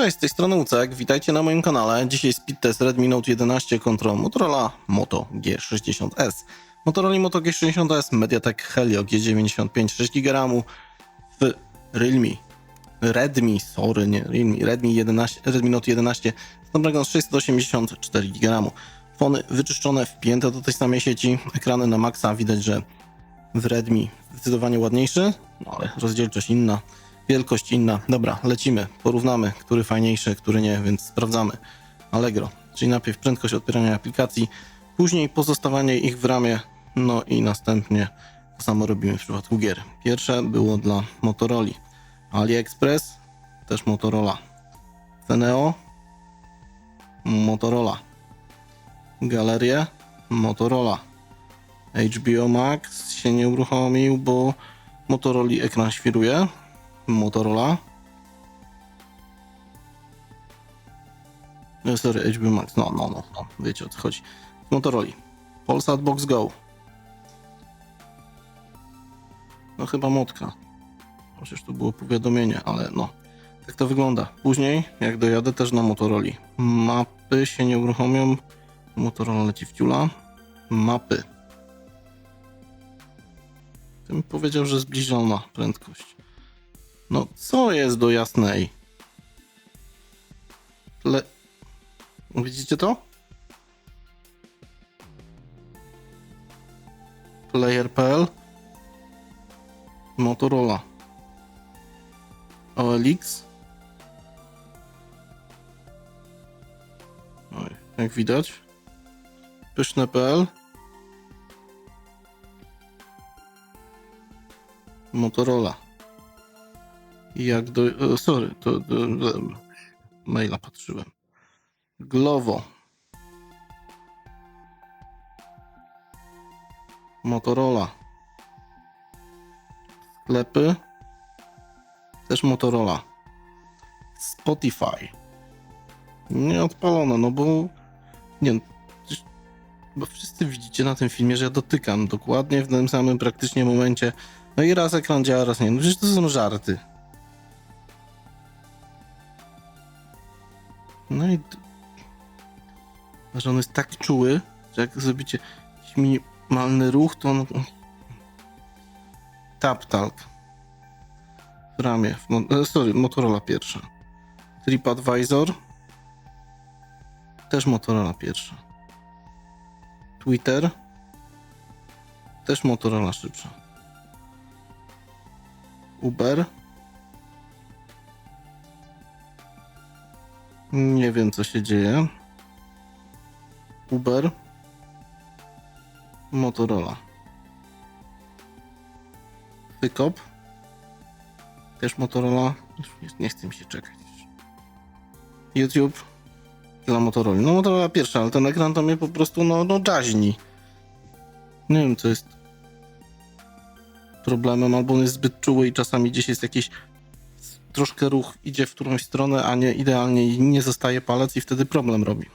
Cześć, z tej strony Ucek, witajcie na moim kanale. Dzisiaj speed test Redmi Note 11 kontra Motorola Moto G60s. Motorola Moto G60s Mediatek Helio G95 6 GB w Realme Redmi, sorry, nie Realme, Redmi, 11, Redmi Note 11 Snapdragon 684 GB. Fony wyczyszczone, wpięte do tej samej sieci, ekrany na maksa, widać, że w Redmi zdecydowanie ładniejszy, no ale rozdzielczość inna, wielkość inna. Dobra, lecimy, porównamy, który fajniejszy, który nie, więc sprawdzamy. Allegro, czyli najpierw prędkość odpierania aplikacji, później pozostawanie ich w ramie, no i następnie to samo robimy w przypadku gier. Pierwsze było dla Motorola. AliExpress, też Motorola. Ceneo, Motorola. Galerie, Motorola. HBO Max się nie uruchomił, bo Motorola ekran świruje. Motorola. No, sorry, HBO Max. No, no, no, no. Wiecie o co chodzi. Motorola. Polsat Box Go. No chyba motka. Chociaż tu było powiadomienie, ale no. Tak to wygląda. Później, jak dojadę też na Motorola. Mapy się nie uruchomią. Motorola leci w ciula. Mapy. Tym powiedział, że zbliżona prędkość. No, co jest do jasnej? Le... Widzicie to? Player.pl Motorola. OLX Oj, jak widać. Pyszne.pl Motorola jak do... e, Sorry, to, to maila patrzyłem. Glovo. Motorola. Sklepy. Też Motorola. Spotify. Nie odpalono, no bo... Nie bo wszyscy widzicie na tym filmie, że ja dotykam dokładnie w tym samym praktycznie momencie. No i raz ekran działa, raz nie. No przecież to są żarty. No i że on jest tak czuły, że jak zrobicie jakiś minimalny ruch, to on... TapTalk w ramie, w mo- e, sorry, Motorola pierwsza. TripAdvisor też Motorola pierwsza. Twitter też Motorola szybsza. Uber Nie wiem, co się dzieje. Uber. Motorola. Wykop. Też Motorola. Nie, chce mi się czekać. YouTube. Dla Motorola. No Motorola pierwsza, ale ten ekran to mnie po prostu no, no jaźni. Nie wiem, co jest problemem, albo on jest zbyt czuły i czasami gdzieś jest jakiś troszkę ruch idzie w którąś stronę, a nie idealnie i nie zostaje palec i wtedy problem robi.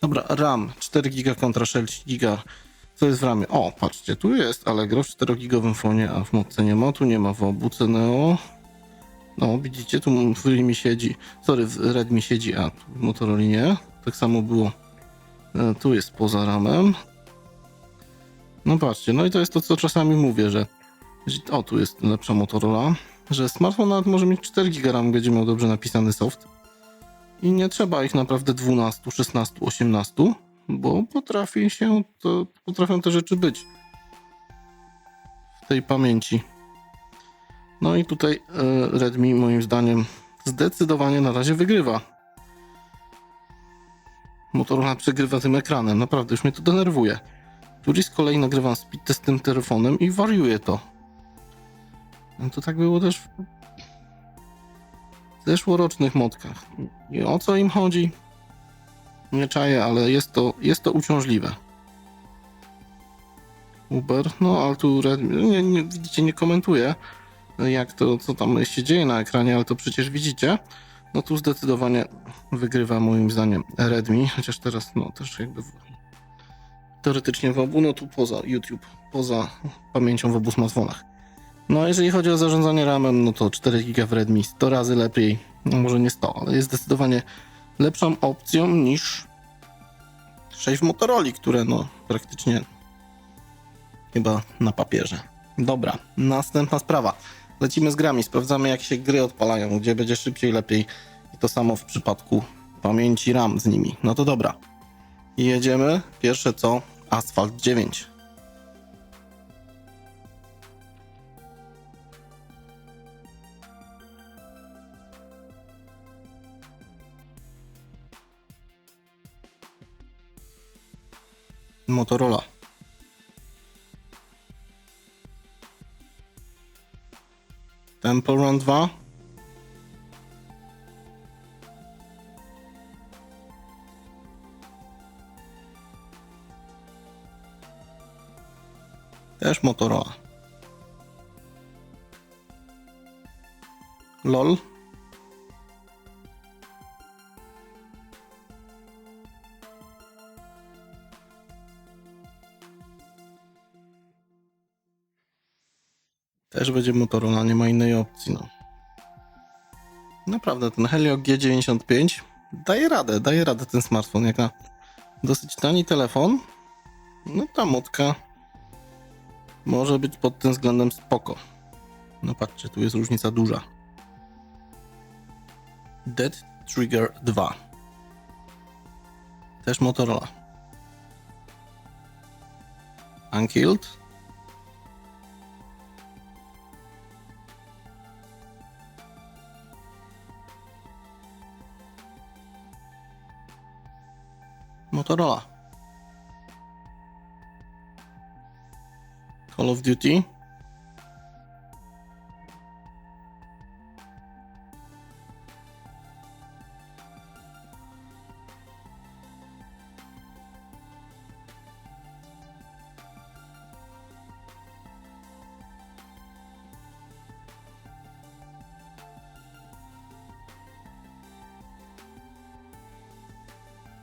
Dobra, RAM 4 GB kontra 6 GB. Co jest w ramie? O, patrzcie, tu jest Allegro w 4-gigowym fonie, a w Motce nie ma, tu nie ma w obu Ceneo. No, widzicie, tu w Realme siedzi, sorry, w Redmi siedzi, a w Motorola nie. Tak samo było, e, tu jest poza ramem. No patrzcie, no i to jest to, co czasami mówię, że- o, tu jest lepsza Motorola, że smartfon nawet może mieć 4 GB RAM, będzie miał dobrze napisany soft. I nie trzeba ich naprawdę 12, 16, 18, bo potrafi się to, potrafią te rzeczy być w tej pamięci. No i tutaj e, Redmi moim zdaniem zdecydowanie na razie wygrywa. Motorola przegrywa tym ekranem, naprawdę już mnie to denerwuje. Któryś z kolei nagrywam speed test tym telefonem i wariuje to. No to tak było też w zeszłorocznych motkach. I o co im chodzi? Nie czaję, ale jest to, jest to uciążliwe. Uber, no ale tu Redmi, nie, nie, widzicie, nie komentuję jak to, co tam się dzieje na ekranie, ale to przecież widzicie. No tu zdecydowanie wygrywa moim zdaniem Redmi, chociaż teraz no też jakby teoretycznie w obu, no tu poza YouTube, poza pamięcią w obu smartfonach. No, jeżeli chodzi o zarządzanie RAMem, no to 4 GB w Redmi 100 razy lepiej. no może nie 100, ale jest zdecydowanie lepszą opcją niż 6 Motorola, które no praktycznie chyba na papierze. Dobra, następna sprawa. Lecimy z grami, sprawdzamy jak się gry odpalają, gdzie będzie szybciej, lepiej. I to samo w przypadku pamięci RAM z nimi. No to dobra. Jedziemy. Pierwsze co? Asphalt 9. Motorola. Temple Run 2. Też Motorola. LOL. Też będzie Motorola, nie ma innej opcji, no. Naprawdę, ten Helio G95 daje radę, daje radę ten smartfon, jak na dosyć tani telefon. No ta motka może być pod tym względem spoko. No patrzcie, tu jest różnica duża. Dead Trigger 2. Też Motorola. Unkilled. Motorola. Call of Duty.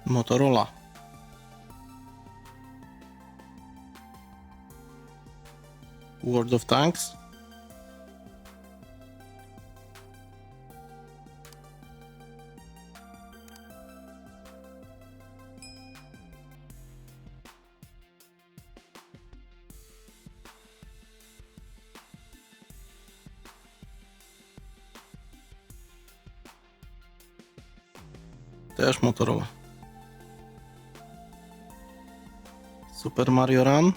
Motorola. World of Tanks. Też Motorola. Super Mario Run.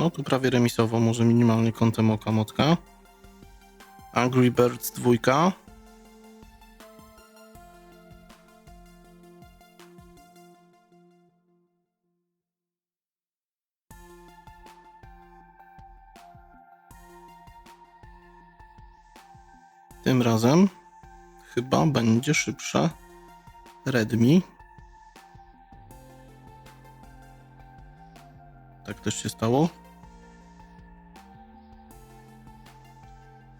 No tu prawie remisowo, może minimalnie kątem oka motka. Angry Birds 2. Tym razem chyba będzie szybsza Redmi. Tak też się stało.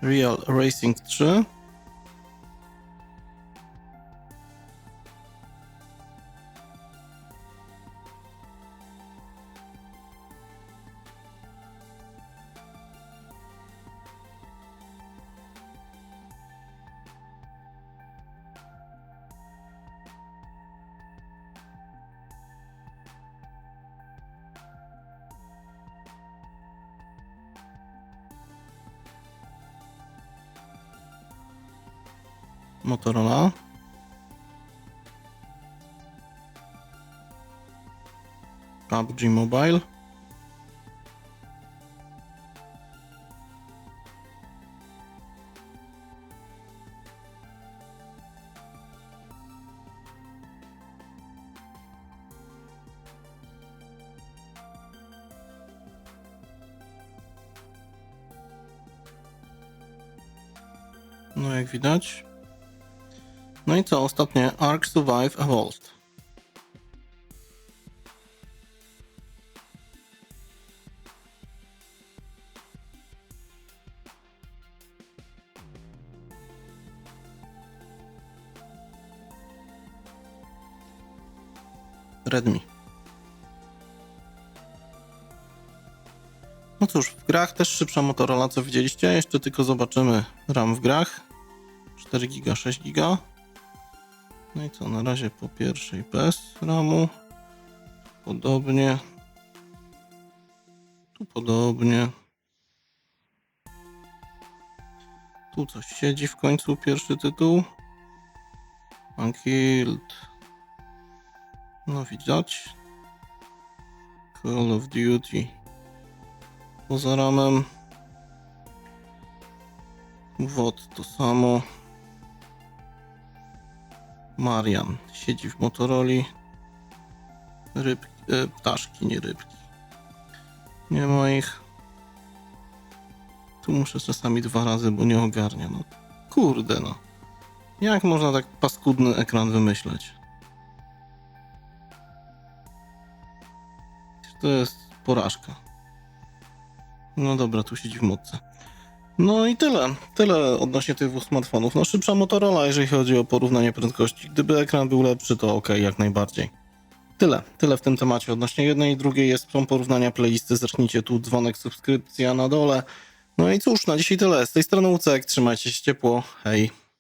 Real Racing 3. Motorola. PUBG Mobile. No jak widać. No i co? Ostatnie Ark Survive Evolved. Redmi. No cóż, w grach też szybsza Motorola, co widzieliście. Jeszcze tylko zobaczymy RAM w grach. 4 giga, 6 giga. No i co, na razie po pierwszej bez RAMu. Podobnie. Tu podobnie. Tu coś siedzi w końcu, pierwszy tytuł. Unkilled. No widać. Call of Duty. Poza ramem. WOD to samo. Marian siedzi w Motoroli. Rybki, e, ptaszki, nie rybki. Nie ma ich. Tu muszę czasami dwa razy, bo nie ogarnia. No kurde no. Jak można tak paskudny ekran wymyśleć? To jest porażka. No dobra, tu siedzi w modce. No i tyle. Tyle odnośnie tych dwóch smartfonów. No szybsza Motorola, jeżeli chodzi o porównanie prędkości. Gdyby ekran był lepszy, to ok, jak najbardziej. Tyle. Tyle w tym temacie. Odnośnie jednej i drugiej jest są porównania playlisty. Zacznijcie tu dzwonek, subskrypcja na dole. No i cóż, na dzisiaj tyle. Z tej strony Ucek. Trzymajcie się ciepło. Hej.